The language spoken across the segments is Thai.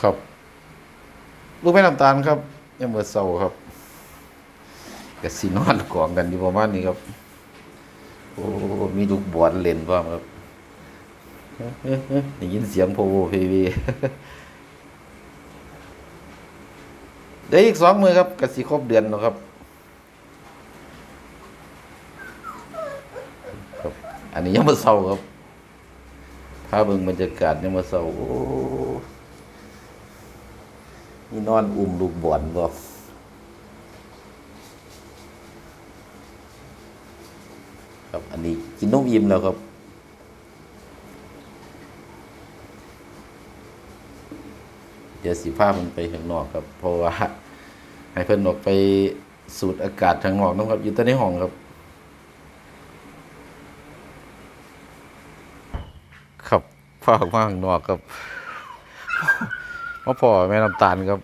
ครับ ลูกแม่น้ำตาลครับยังเมื่อเศร้าครับกับสีนอนกองกันอยู่ประมาณนี้ครับ โอ้ มีลูกบอลเล่นบ้างครับเอ๊ะเอ๊ะเอ๊ะได้ยินเสียงโพโวเพวีเดี๋ยวอีกสองมือครับกสิครบเดือนแล้วครับครับ อันนี้ยังมาเศร้าครับพาเบิ่งบรรยากาศยังมาเศร้าโอ้ นี่นอนอุ้มลูกบอลบ่ครับอันนี้กินนมอิ่มแล้วครับเดี๋ยวสีผ้ามันไปข้างนอกครับ เพราะว่า ให้เพิ่นออกไปสูดอากาศทางนอกนะครับ อยู่แต่ในห้องครับ ครับผ้าออกมาข้างนอกครับ มาพ่อแม่น้ำตาลครับ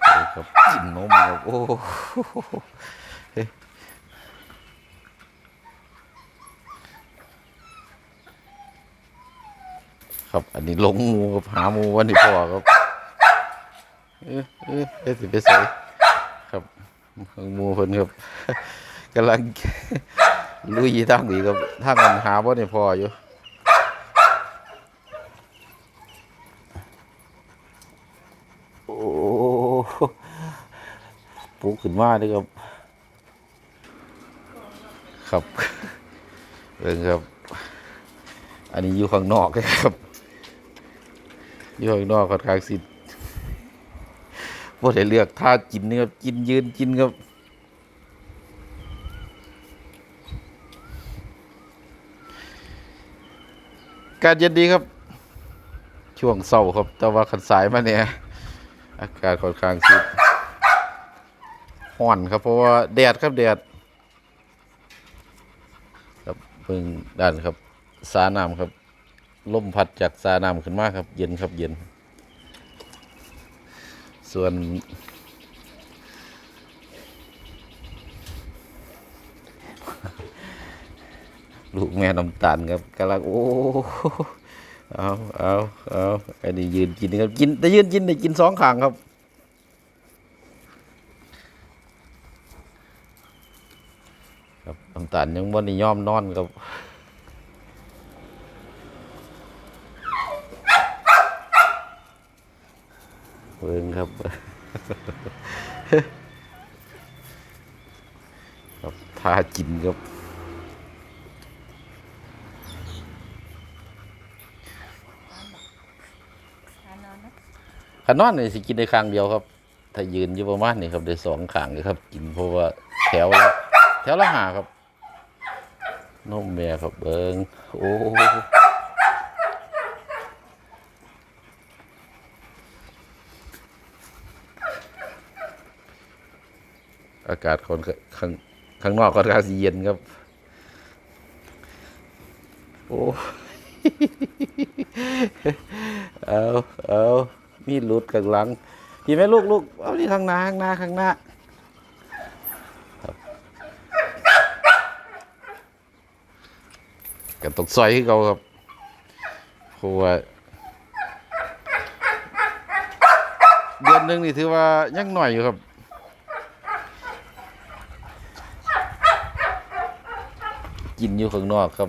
โอ้ครับกินนมครับโอ้โหครับอันนี้ลงมูกับหาหมูวันนี้พ่อครับเอ๊ะเอ๊ะเอ๊ะสิไปใส่ครับหมูเพิ่นครับกำลังลุยทางนี้ครับทางมันหาบ่ได้พ่ออยู่ โอ้ปลุกขึ้นมาเลยครับ ครับเรื่องครับ อันนี้อยู่ข้างนอกครับอยู่ข้างนอกค่อนข้างสิบ่ได้เลือกท่ากินนี่ครับ กินยืนกินครับการเย็นดีครับ ช่วงเศร้าครับ แต่ว่าขันสายมาเนี่ย อากาศค่อนข้างสิห่อนครับเพราะว่าแดดครับแดดครับเพิ่งด้านครับสาน้ำครับลมพัดจากสาน้ำขึ้นมาครับ เย็นครับเย็น ส่วนลูกแม่น้ำตาลครับกำลังโอ้ เอาเอาเอาอันนี้ยืนกินครับกินแต่ยืนกินได้กินสองขางครับครับน้ำตาลยังวันนี้ยอมนอนครับเบิ่งครับครับทากินครับ ทานนอนนะ ขานอนนี่สิกินได้ครั้งเดียวครับ ถ้ายืนอยู่ประมาณนี้ครับได้สองขางเลยครับ กินเพราะว่าแถวละแถวละหาครับนมแม่ครับเบิงโอ้อากาศคนข้างข้างนอกค่อนข้างสิเย็นครับ โอ้ เอาเอา มีดหลุดข้างหลังพี่แม่ลูกลูกเอาที่ข้างหน้าข้างหน้าข้างหน้ากันตกซอยให้เขาครับเพราะว่าเดือนหนึ่งนี่ถือว่ายังหน่อยอยู่ครับกินอยู่ข้างนอกครับ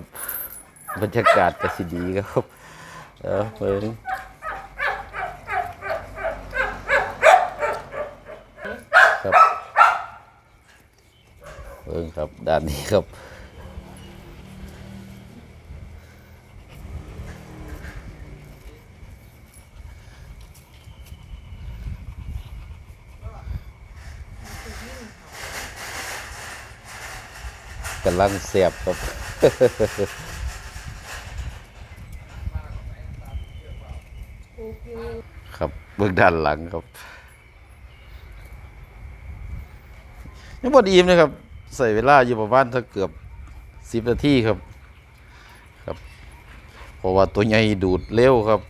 บรรยากาศก็สิดีครับ เออเพิ่งครับ เพิ่งครับด้านนี้ครับกำลังเสียบครับครับเบื้องด้านหลังครับยังพอดีนะครับ ใส่เวลาอยู่ประมาณถ้าเกือบสิบนาทีครับครับเพราะว่าตัวใหญ่ดูดเร็วครับ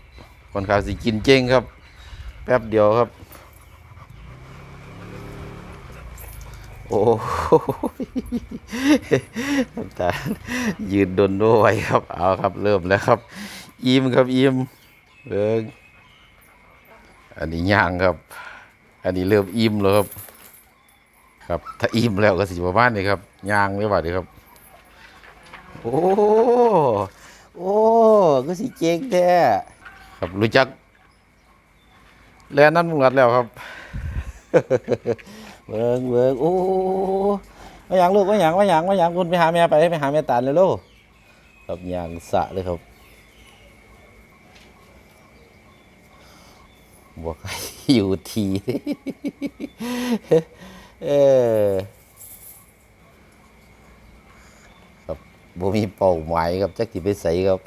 ค่อนข้างสิกินเจ้งครับ แป๊บเดียวครับ โอ้ยน้ำตายืนดนด้วยครับ เอาครับเริ่มแล้วครับ อิ่มครับอิ่มเบิ่งอันนี้ย่างครับ อันนี้เริ่มอิ่มแล้วครับ ครับ ถ้าอิ่มแล้วก็สิประมาณนี้ครับย่างไม่ว่าดีครับ โอ้โอ้ก็สิเจ๊งแท้ครับรู้จัก แล้วนั่นมึงรัดแล้วครับเบิ่งเบิ่งโอ้มาหยังลูกมาหยังมาหยังมาหยังคุณไปหาแม่ไปไปหาแม่ตาลเลยลูกครับหยังสะเลยครับบวกอยู่ที เออครับบ่มีเป้าหมายครับจักที่ไปใส่ครับ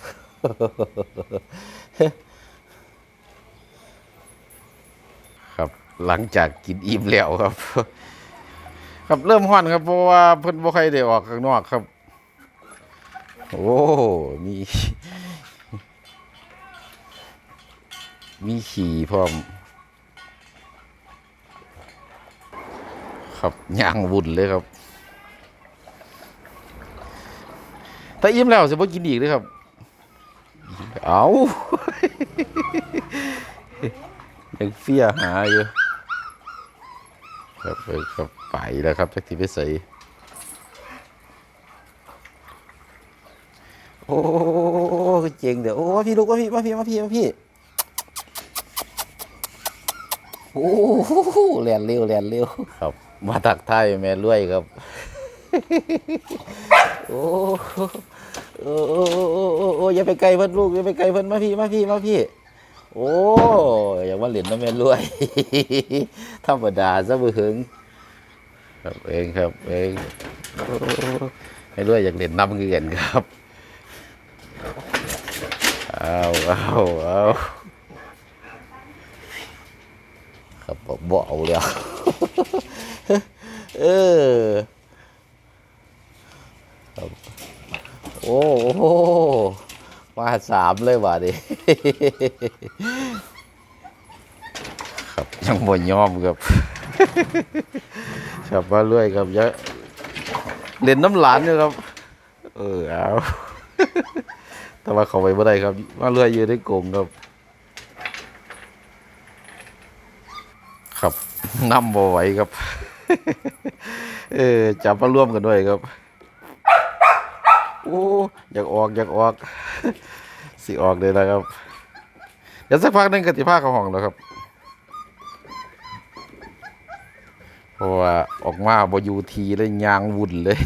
ครับหลังจากกินอิ่มแล้วครับ ครับเริ่มห้อนครับเพราะว่าเพิ่นบ่ค่อยได้ออกข้างนอกครับ โอ้มี มีขี่พร้อม ครับย่างวุ่นเลยครับ ถ้าอิ่มแล้วสิบ่กินอีกเลยครับ เอายังเฟี้ยหาอยู่ครับไปครับไปแล้วครับจักที่ไปใส่โอ้เจ๋งเดี๋ยวโอ้พี่ลูกมาพี่มาพี่มาพี่มาพี่โอ้แลนเร็วแลนเร็วครับ มาตักไทยแม่รวยครับ โอ้โอ้โอ้โอ้โอ้โอ้โอ้อย่าไปไกลเพิ่นลูกอย่าไปไกลเพิ่นมาพี่มาพี่มาพี่ โอ้อย่ากว่าเหรียญน้ำแม่รวย ธรรมดาซะบ่หึงครับเองครับเองโอ้แม่รวยอยากเหรียญน้ำเงินครับเอาเอาเอาครับบ่บ่เอาแล้ว เออครับโอ้โหมาสามเลยว่ะดิครับยังบ่ยอมครับครับมาเรื่อยครับยะเล่นน้ำหลานอยู่ครับ เออเอาแต่ว่าเขาไปบ่ได้ครับมาเรื่อยอยู่ในกงครับ ครับนำบ่ไหวครับ เออจับมาร่วมกันด้วยครับโอ้อยากออกอยากออกสิออกเลยนะครับ เดี๋ยวสักพักหนึงกติภาเขาห้องแล้วครับเพราะว่าออกมาบอยูทีเลยยางวุ่นเลย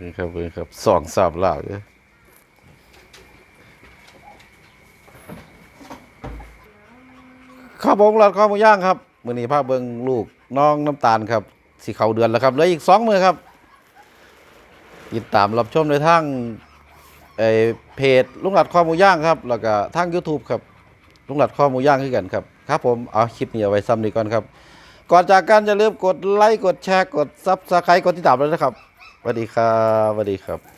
นี่ครับนี่ครับสองสามลาวเลย ข้าวบงหลอดข้าวหมูย่างครับมือนี้พาเบิงลูกน้องน้ำตาลครับสีเขาเดือนแล้วครับเหลืออีกสองมือครับติดตามรับชมในทางไอเพจลุงหลัดข้อหมูย่างครับ แล้วก็ทาง YouTube ครับลุงหลัดข้อหมูย่างขึ้นกันครับครับผมเอาคลิปนี้เอาไว้ซ้ำนี้ก่อนครับ ก่อนจากกันอย่าลืมกดไลค์กดแชร์กดซับสไครต์กดติดตามด้วยนะครับสวัสดีครับสวัสดีครับ